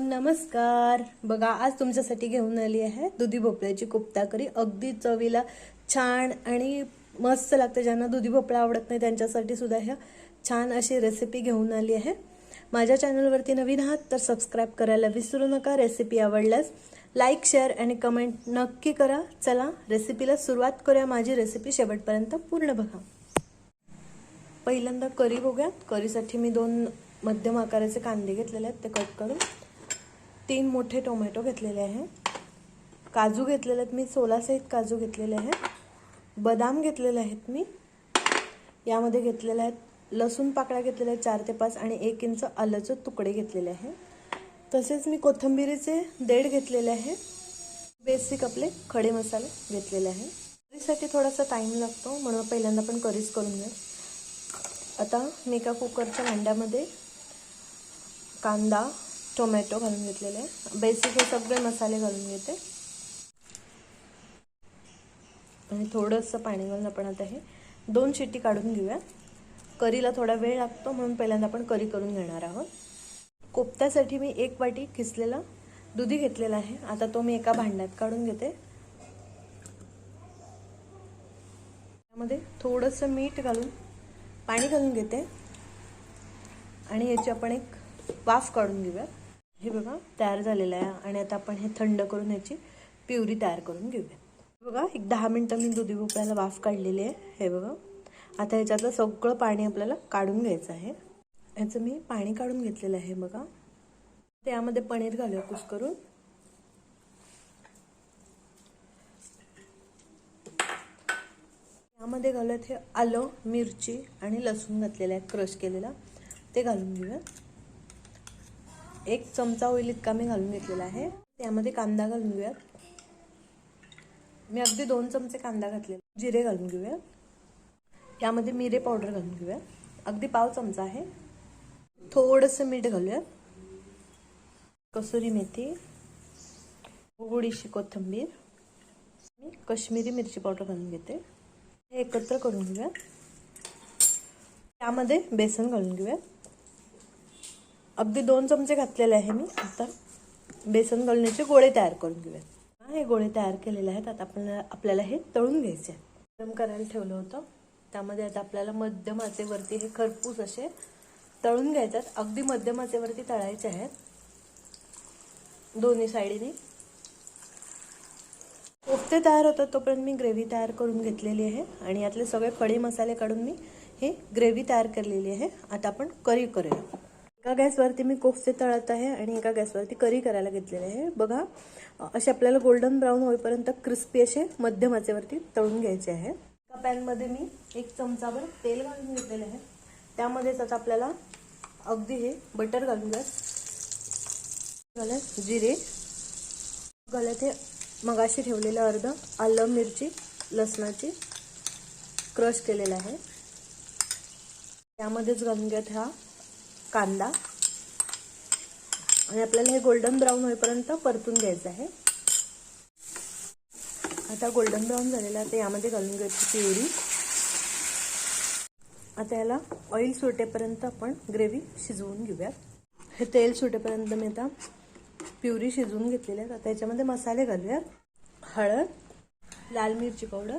नमस्कार. बघा आज तुमच्यासाठी घेऊन आली आहे दुधी भोपळ्याची कोफ्ता करी. अगदी चवीला छान आणि मस्त लागते. ज्यांना दुधी भोपळा आवडत नाही त्यांच्यासाठी सुद्धा ह्या छान अशी रेसिपी घेऊन आली आहे. माझ्या चॅनलवरती नवीन आहात तर सबस्क्राईब करायला विसरू नका. रेसिपी आवडल्यास लाईक शेअर आणि कमेंट नक्की करा. चला रेसिपीला सुरुवात करूया. माझी रेसिपी शेवटपर्यंत पूर्ण बघा. पहिल्यांदा करी बघूयात. करीसाठी मी दोन मध्यम आकाराचे कांदे घेतलेले आहेत ते कट करून तीन मोठे टोमॅटो घेतलेले आहे. काजू घेतलेले आहेत मी सोलासहित काजू घेतलेले आहेत बदाम घेतलेले आहेत मी. यामध्ये घेतलेले आहेत लसूण पाकळ्या घेतलेल्या आहेत चार ते पाच आणि एक इंच आलंचे तुकडे घेतलेले आहे. तसेच मी कोथिंबिरीचे देड घेतलेले आहे. बेसिक आपले खडे मसाले घेतलेले आहे. करीसाठी थोडासा टाईम लागतो म्हणून पहिल्यांदा आपण करीच करून घ्या आता मी एका कुकरच्या भांड्यामध्ये कांदा टोमॅटो घालून घेतलेले. आहे बेसिक हे सगळे मसाले घालून घेते. आणि थोडंसं पाणी घालून आपण आता हे दोन शिट्टी काढून घेऊया. करीला थोडा वेळ लागतो म्हणून पहिल्यांदा आपण करी करून घेणार आहोत. कोफ्त्यासाठी मी एक वाटी खिसलेला दुधी घेतलेला आहे. आता तो मी एका भांड्यात काढून घेते. त्यामध्ये थोडंसं मीठ घालून पाणी घालून घेते. आणि याची आपण एक वाफ काढून घेऊया. हे बघा तयार झालेलं आहे आणि आता आपण हे थंड करून ह्याची प्युरी तयार करून घेऊया. बघा एक दहा मिनटं मी दुधी भोपळ्याला वाफ काढलेली आहे. हे बघा. आता ह्याच्यातलं सगळं पाणी आपल्याला काढून घ्यायचं आहे. ह्याचं मी पाणी काढून घेतलेलं आहे बघा. त्यामध्ये पनीर घालूया कुस करून यामध्ये घालूयात हे आलं मिरची आणि लसूण घातलेलं आहे क्रश केलेला. ते घालून घेऊया. एक चमचा होईल इतका मी घालून घेतलेला आहे. त्यामध्ये कांदा घालून घेऊयात. मी अगदी दोन चमचे कांदा घातले. जिरे घालून घेऊया. यामध्ये मिरे पावडर घालून घेऊया. अगदी पाव चमचा आहे. थोडंसं मीठ घालूया कसुरी मेथी थोडीशी कोथिंबीर मी कश्मीरी मिरची पावडर घालून घेते. हे एकत्र करून घेऊया त्यामध्ये बेसन घालून घेऊया अगदी दोन चमचे घातलेले आहे मी. आता बेसन गळण्याचे गोळे तयार करून घेऊयात. हे गोळे तयार केलेले आहेत. आता आपण आपल्याला हे तळून घ्यायचे गरम करायला ठेवलं होतं. त्यामध्ये आता आपल्याला मध्यम आचेवरती हे खरपूस असे तळून घ्यायचे अगदी मध्यम आचेवरती तळायचे आहेत. दोन्ही साईडीने. कोफ्ते तयार होतात तोपर्यंत मी ग्रेव्ही तयार करून घेतलेली आहे. आणि यातले सगळे खडे मसाले काढून मी हे ग्रेव्ही तयार केलेली आहे. आता आपण करी करूया. एका गॅसवरती मी कोफते तळत आहे आणि एका गॅसवरती करी करायला घेतलेले आहे. बघा असे आपल्याला गोल्डन ब्राऊन होईपर्यंत क्रिस्पी असे मध्यम आचेवरती तळून घ्यायचे आहे. एका पॅनमध्ये मी एक चमचाभर तेल घालून घेतलेले आहे. त्यामध्येच आता आपल्याला अगदी हे बटर घालून घ्या जिरे. गळ्यात हे मगाशी ठेवलेलं अर्ध आलं मिरची लसणाची क्रश केलेलं आहे. त्यामध्येच घालून घ्यात हा कांदा. आणि आपल्याला हे गोल्डन ब्राऊन होईपर्यंत परतून घ्यायचं आहे. आता गोल्डन ब्राऊन झालेला आहे यामध्ये घालून घ्यायची प्युरी. आता याला ऑइल सुटेपर्यंत आपण ग्रेव्ही शिजवून घेऊयात. हे तेल सुटेपर्यंत मी आता प्युरी शिजवून घेतलेली आहे. आता याच्यामध्ये मसाले घालूयात. हळद लाल मिरची पावडर.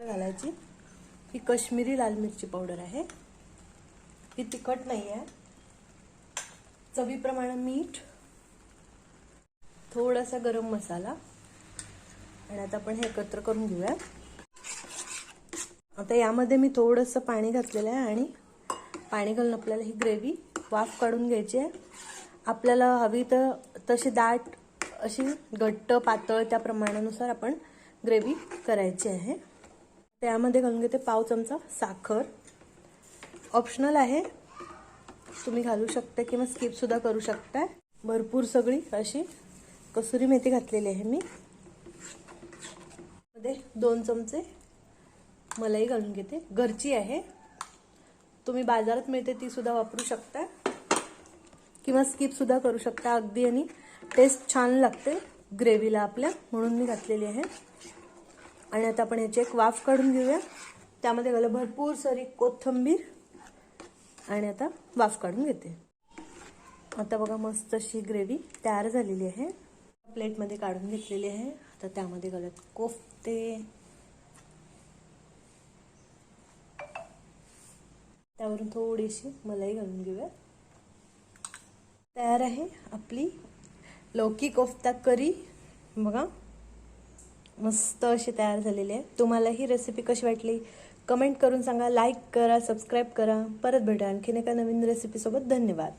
घालायची. ही कश्मीरी लाल मिरची पावडर आहे. ही तिखट नाही आहे चवीप्रमाणे मीठ थोडासा गरम मसाला आणि आता आपण हे एकत्र करून घेऊया. आता यामध्ये मी थोडंसं पाणी घातलेलं आहे आणि पाणी घालून आपल्याला ही ग्रेव्ही वाफ काढून घ्यायची आहे. आपल्याला हवी तर तशी दाट अशी घट्ट पातळ त्या प्रमाणानुसार आपण ग्रेव्ही करायची आहे. त्यामध्ये घालून घेते पाव चमचा साखर. ऑप्शनल आहे. तुम्ही घालू शकता किंवा स्किपसुद्धा करू शकता. भरपूर सगळी अशी कसुरी मेथी घातलेली आहे मी. मध्ये दोन चमचे मलाई घालून घेते. घरची आहे. तुम्ही बाजारात मिळते ती सुद्धा वापरू शकता. किंवा स्किप सुद्धा करू शकता. अगदी आणि टेस्ट छान लागते. ग्रेव्हीला आपल्या. म्हणून मी घातलेली आहे. आणि आता आपण याची एक वाफ काढून घेऊया. त्यामध्ये घालू भरपूर सारी कोथिंबीर. आणि आता वाफ काढून घेते. आता बघा मस्त अशी ग्रेव्ही तयार झालेली आहे. प्लेटमध्ये काढून घेतलेली आहे. आता त्यामध्ये घालत कोफ्ते. त्यावरून थोडीशी मलाई घालून घेऊया. तयार आहे आपली लौकी कोफ्ता करी. बघा. मस्त अशी तयार झालेली आहे. तुम्हाला ही रेसिपी कशी वाटली? कमेंट करून सांगा लाईक करा सबस्क्राईब करा. परत भेटा आणखीन एका नवीन रेसिपीसोबत धन्यवाद.